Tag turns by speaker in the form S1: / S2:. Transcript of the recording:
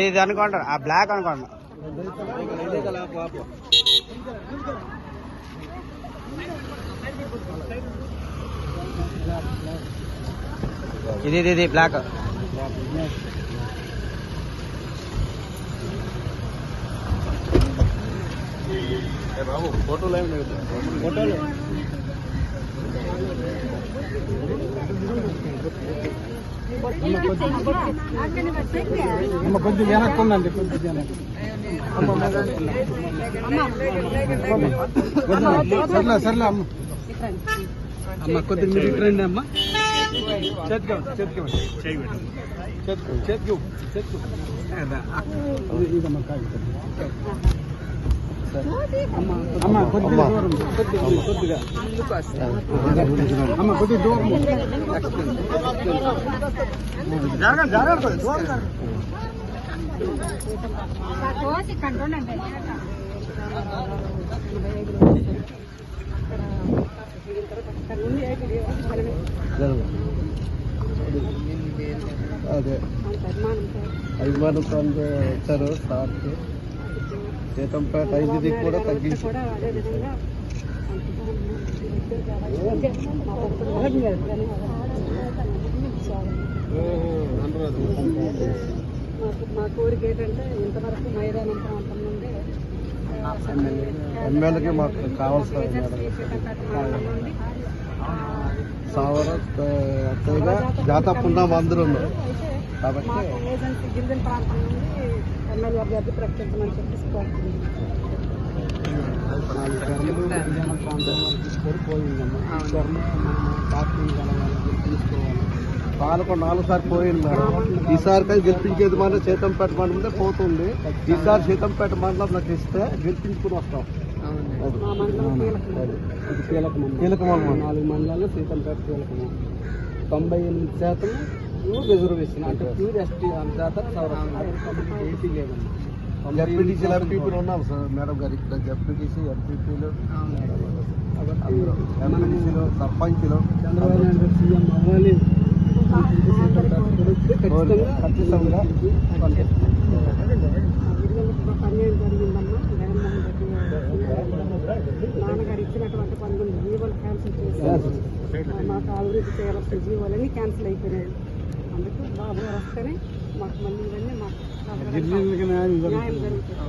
S1: ఇది అనుకోండి ఆ బ్లాక్ అనుకోండి ఇది ఇది ఇది బ్లాక్
S2: బాబు ఫోటోలు ఏమి ఫోటోలు అమ్మ కొద్దిగా వెనక్కి ఉందండి కొద్దిగా సర్లే సర్లే అమ్మ. అమ్మ కొద్దిగా మీరు ఇటు రండి అమ్మ. చేతికి చేతికి చేతికి చేతికి చేతికి ఇదమ్మా అమ్మ కొద్దిగా దూరం కొద్దిగా కొద్దిగా అమ్మ కొద్దిగా దూరం
S1: జరగండి జరగండి దూరం జరగండి.
S3: కోసి కంట్రోల్
S2: అదే అభిమానంతో వచ్చారు సార్కి సీతంపేట ఐదుది కూడా తగ్గించి.
S3: కూడా అదే మా కోరిక ఏంటంటే ఇంతవరకు మైదానంతం అంత నుండి
S2: ఎమ్మెల్యేకి మాకు కావాల్సిన సావర అత్తయ్యగా జాతపున్నాం అందరూ కాబట్టి
S3: ఏజెన్సీ గిరిజన ప్రాంతం నుండి ఎమ్మెల్యే అభ్యర్థి ప్రకటించమని చెప్పేసి
S2: గిరిజన తీసుకొని పోయిందమ్మా పార్టీ తీసుకోవాలి పాలకు నాలుగు సార్లు పోయింది మేడం ఈసారి కానీ గెలిపించేది మన సీతంపేట మండలం పోతుంది. ఈసారి సీతంపేట మండలం నాకు ఇస్తే గెలిపించుకుని వస్తాం.
S3: మండలం కీలకం.
S2: కీలకం కీలకం నాలుగు మండలాల్లో సీతంపేట కీలకము తొంభై ఎనిమిది శాతం ప్యూర్ రిజర్వేషన్ అంటే ప్యూర్ ఎస్టీ శాతం ఏసీ లేదమ్మా జడ్పీటీసీలు ఎంపీపీలు ఉన్నాం సార్ మేడం గారు ఇక్కడ జడ్పీటీసీ ఎంపీపీలు ఎంపీటీసీలు సర్పంచ్లు. చంద్రబాబు నాయుడు సీఎం అవ్వాలి. ఖచ్చితంగా
S3: ఆ గిరిజనులకు మాకు అన్యాయం జరిగిందమ్మా జగన్మోహన్ రెడ్డి నాన్నగారు ఇచ్చినటువంటి పనులు జీవోలు క్యాన్సిల్ చేసి మాకు చేయాల్సిన జీవోలన్నీ క్యాన్సిల్ అయిపోయినాయి. అందుకు బాబు గారు వస్తేనే మాకు మళ్ళీ ఇవన్నీ మాకు
S2: న్యాయం జరుగుతుంది.